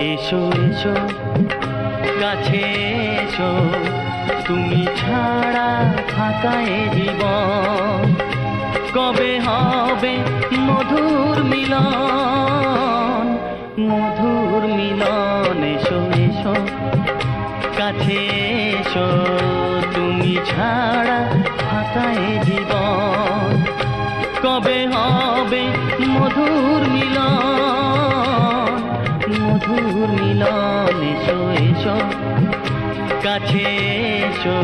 এসো এসো কাছে এসো। তুমি ছাড়া ফাঁকা এ জীবন। কবে হবে মধুর মিলন? মধুর মিলন, এসো এসো কাছে এসো। তুমি ছাড়া ফাঁকা এ জীবন। কবে হবে মধুর মিলন? মধুর মিলন এসো কাছে এসো।